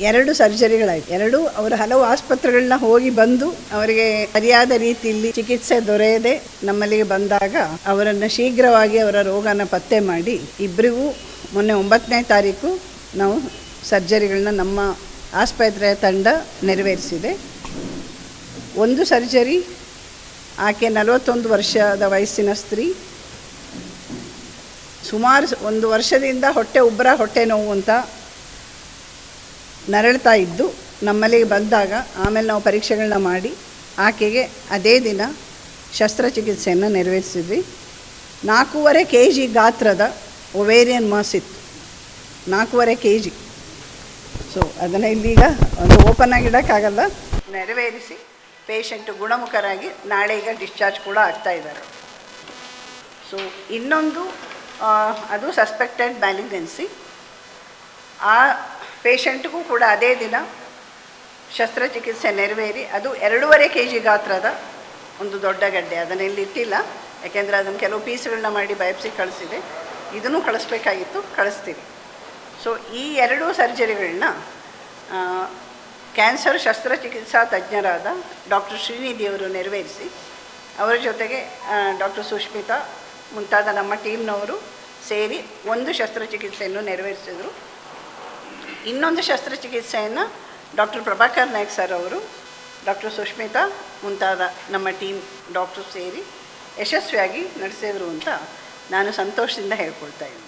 ಎರಡು ಸರ್ಜರಿಗಳಾಯ್ತು. ಎರಡು ಅವರು ಹಲವು ಆಸ್ಪತ್ರೆಗಳನ್ನ ಹೋಗಿ ಬಂದು ಅವರಿಗೆ ಸರಿಯಾದ ರೀತಿಯಲ್ಲಿ ಚಿಕಿತ್ಸೆ ದೊರೆಯದೆ ನಮ್ಮಲ್ಲಿಗೆ ಬಂದಾಗ ಅವರನ್ನು ಶೀಘ್ರವಾಗಿ ಅವರ ರೋಗನ ಪತ್ತೆ ಮಾಡಿ ಇಬ್ಬರಿಗೂ ಮೊನ್ನೆ ಒಂಬತ್ತನೇ ತಾರೀಕು ನಾವು ಸರ್ಜರಿಗಳನ್ನ ನಮ್ಮ ಆಸ್ಪತ್ರೆಯ ತಂಡ ನೆರವೇರಿಸಿದೆ. ಒಂದು ಸರ್ಜರಿ, ಆಕೆ ನಲವತ್ತೊಂದು ವರ್ಷದ ವಯಸ್ಸಿನ ಸ್ತ್ರೀ. ಸುಮಾರು ಒಂದು ವರ್ಷದಿಂದ ಹೊಟ್ಟೆ, ಉಬ್ಬರ ಹೊಟ್ಟೆ ನೋವು ಅಂತ ನರಳ್ತಾ ಇದ್ದು ನಮ್ಮಲ್ಲಿಗೆ ಬಂದಾಗ ಆಮೇಲೆ ನಾವು ಪರೀಕ್ಷೆಗಳನ್ನ ಮಾಡಿ ಆಕೆಗೆ ಅದೇ ದಿನ ಶಸ್ತ್ರಚಿಕಿತ್ಸೆಯನ್ನು ನೆರವೇರಿಸಿದ್ವಿ. ನಾಲ್ಕೂವರೆ ಕೆ ಜಿ ಗಾತ್ರದ ಒವೇರಿಯನ್ ಮಾಸ್ ಇತ್ತು. ನಾಲ್ಕೂವರೆ ಕೆ ಜಿ ಸೊ ಅದನ್ನು ಇಲ್ಲೀಗ ಒಂದು ಓಪನ್ ಆಗಿಡೋಕ್ಕಾಗಲ್ಲ ನೆರವೇರಿಸಿ ಪೇಷಂಟ್ ಗುಣಮುಖರಾಗಿ ನಾಳೆ ಈಗ ಡಿಸ್ಚಾರ್ಜ್ ಕೂಡ ಆಗ್ತಾ ಇದ್ದಾರೆ. ಸೊ ಇನ್ನೊಂದು ಅದು ಸಸ್ಪೆಕ್ಟೆಡ್ ಮ್ಯಾಲಿಗ್ನೆನ್ಸಿ ಆ ಪೇಷಂಟ್ಗೂ ಕೂಡ ಅದೇ ದಿನ ಶಸ್ತ್ರಚಿಕಿತ್ಸೆ ನೆರವೇರಿ. ಅದು ಎರಡೂವರೆ ಕೆ ಜಿ ಗಾತ್ರದ ಒಂದು ದೊಡ್ಡ ಗಡ್ಡೆ. ಅದನ್ನು ಇಲ್ಲಿ ಇಟ್ಟಿಲ್ಲ. ಯಾಕೆಂದರೆ ಅದನ್ನು ಕೆಲವು ಪೀಸ್ಗಳನ್ನ ಮಾಡಿ ಬಯಪ್ಸಿ ಕಳಿಸಿದೆ. ಇದನ್ನು ಕಳಿಸ್ಬೇಕಾಗಿತ್ತು. ಕಳಿಸ್ತೀವಿ. ಸೊ ಈ ಎರಡೂ ಸರ್ಜರಿಗಳನ್ನ ಕ್ಯಾನ್ಸರ್ ಶಸ್ತ್ರಚಿಕಿತ್ಸಾ ತಜ್ಞರಾದ ಡಾಕ್ಟರ್ ಶ್ರೀನಿಧಿಯವರು ನೆರವೇರಿಸಿ, ಅವರ ಜೊತೆಗೆ ಡಾಕ್ಟರ್ ಸುಷ್ಮಿತಾ ಮುಂತಾದ ನಮ್ಮ ಟೀಮ್ನವರು ಸೇರಿ ಒಂದು ಶಸ್ತ್ರಚಿಕಿತ್ಸೆಯನ್ನು ನೆರವೇರಿಸಿದರು. ಇನ್ನೊಂದು ಶಸ್ತ್ರಚಿಕಿತ್ಸೆಯನ್ನು ಡಾಕ್ಟರ್ ಪ್ರಭಾಕರ್ ನಾಯ್ಕ್ ಸರ್ ಅವರು ಡಾಕ್ಟರ್ ಸುಷ್ಮಿತಾ ಮುಂತಾದ ನಮ್ಮ ಟೀಮ್ ಡಾಕ್ಟರ್ ಸೇರಿ ಯಶಸ್ವಿಯಾಗಿ ನಡೆಸಿದರು ಅಂತ ನಾನು ಸಂತೋಷದಿಂದ ಹೇಳ್ಕೊಳ್ತಾ ಇದ್ದೀನಿ.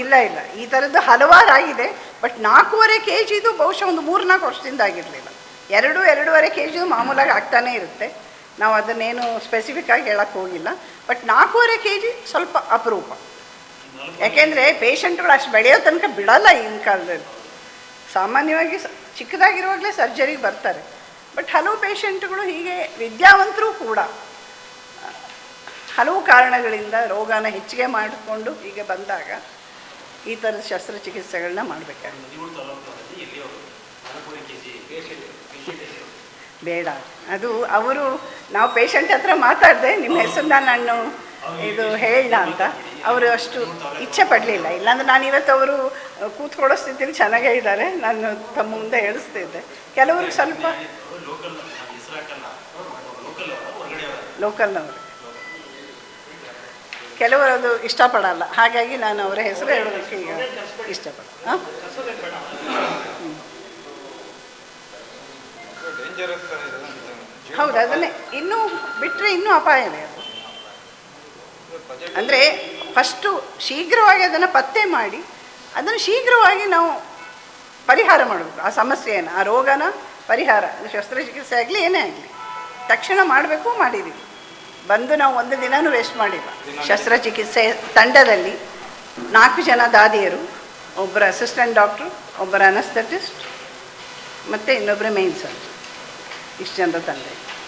ಇಲ್ಲ ಇಲ್ಲ. ಈ ಥರದ್ದು ಹಲವಾರು ಆಗಿದೆ ಬಟ್ ನಾಲ್ಕೂವರೆ ಕೆ ಜಿದು ಬಹುಶಃ ಒಂದು ಮೂರು ನಾಲ್ಕು ವರ್ಷದಿಂದ ಆಗಿರಲಿಲ್ಲ. ಎರಡು ಎರಡೂವರೆ ಕೆ ಜಿದು ಮಾಮೂಲಾಗಿ ಆಗ್ತಾನೇ ಇರುತ್ತೆ. ನಾವು ಅದನ್ನೇನು ಸ್ಪೆಸಿಫಿಕ್ ಆಗಿ ಹೇಳಕ್ಕೆ ಹೋಗಿಲ್ಲ. ಬಟ್ ನಾಲ್ಕೂವರೆ ಕೆ ಜಿ ಸ್ವಲ್ಪ ಅಪರೂಪ. ಯಾಕೆಂದರೆ ಪೇಷಂಟ್ಗಳು ಅಷ್ಟು ಬೆಳೆಯೋ ತನಕ ಬಿಡಲ್ಲ ಈಗಿನ ಕಾಲದಲ್ಲಿ. ಸಾಮಾನ್ಯವಾಗಿ ಚಿಕ್ಕದಾಗಿರುವಾಗಲೇ ಸರ್ಜರಿಗೆ ಬರ್ತಾರೆ. ಬಟ್ ಹಲವು ಪೇಷಂಟ್ಗಳು ಹೀಗೆ ವಿದ್ಯಾವಂತರೂ ಕೂಡ ಹಲವು ಕಾರಣಗಳಿಂದ ರೋಗನ ಹೆಚ್ಚಿಗೆ ಮಾಡಿಕೊಂಡು ಹೀಗೆ ಬಂದಾಗ ಈ ಥರದ ಶಸ್ತ್ರಚಿಕಿತ್ಸೆಗಳನ್ನ ಮಾಡಬೇಕಾಗುತ್ತೆ ಬೇಡ. ಅದು ಅವರು ನಾವು ಪೇಷಂಟ್ ಹತ್ರ ಮಾತಾಡಿದೆ ನಿಮ್ಮ ಹೆಸರನ್ನ ನಾನು ಇದು ಹೇಳ ಅಂತ. ಅವರು ಅಷ್ಟು ಇಚ್ಛೆ ಪಡಲಿಲ್ಲ. ಇಲ್ಲಾಂದ್ರೆ ನಾನು ಇವತ್ತು ಅವರು ಕೂತ್ಕೊಳ್ಳೋ ಸ್ಥಿತಿಲಿ ಚೆನ್ನಾಗೇ ಇದ್ದಾರೆ. ನಾನು ತಮ್ಮ ಮುಂದೆ ಹೇಳಿಸ್ತಿದ್ದೆ ಕೆಲವರು ಸ್ವಲ್ಪ ಲೋಕಲ್ನವರು. ಕೆಲವರು ಅದು ಇಷ್ಟಪಡಲ್ಲ. ಹಾಗಾಗಿ ನಾನು ಅವರ ಹೆಸರು ಹೇಳೋದಕ್ಕೆ ಈಗ ಇಷ್ಟಪಡ ಹೌದು, ಅದನ್ನೇ. ಇನ್ನೂ ಬಿಟ್ಟರೆ ಇನ್ನೂ ಅಪಾಯವೇ ಅದು. ಅಂದರೆ ಫಸ್ಟು ಶೀಘ್ರವಾಗಿ ಅದನ್ನು ಪತ್ತೆ ಮಾಡಿ ಅದನ್ನು ಶೀಘ್ರವಾಗಿ ನಾವು ಪರಿಹಾರ ಮಾಡಬೇಕು ಆ ಸಮಸ್ಯೆಯನ್ನು ಆ ರೋಗನ ಪರಿಹಾರ ಶಸ್ತ್ರಚಿಕಿತ್ಸೆ ಆಗಲಿ ಏನೇ ಆಗಲಿ. ತಕ್ಷಣ ಮಾಡಬೇಕು ಮಾಡಿದ್ದೀವಿ. ಬಂದು ನಾವು ಒಂದು ದಿನವೂ ವೇಸ್ಟ್ ಮಾಡಿಲ್ಲ. ಶಸ್ತ್ರಚಿಕಿತ್ಸೆ ತಂಡದಲ್ಲಿ ನಾಲ್ಕು ಜನ ದಾದಿಯರು ಒಬ್ಬರ ಅಸಿಸ್ಟೆಂಟ್ ಡಾಕ್ಟ್ರು ಒಬ್ಬರು ಅನಸ್ಥೆಟಿಸ್ಟ್ ಮತ್ತು ಇನ್ನೊಬ್ಬರು ಮೇನ್ ಸರ್ಜನ್ ಇಷ್ಟು ಜನರ ತಂಡ ಇದೆ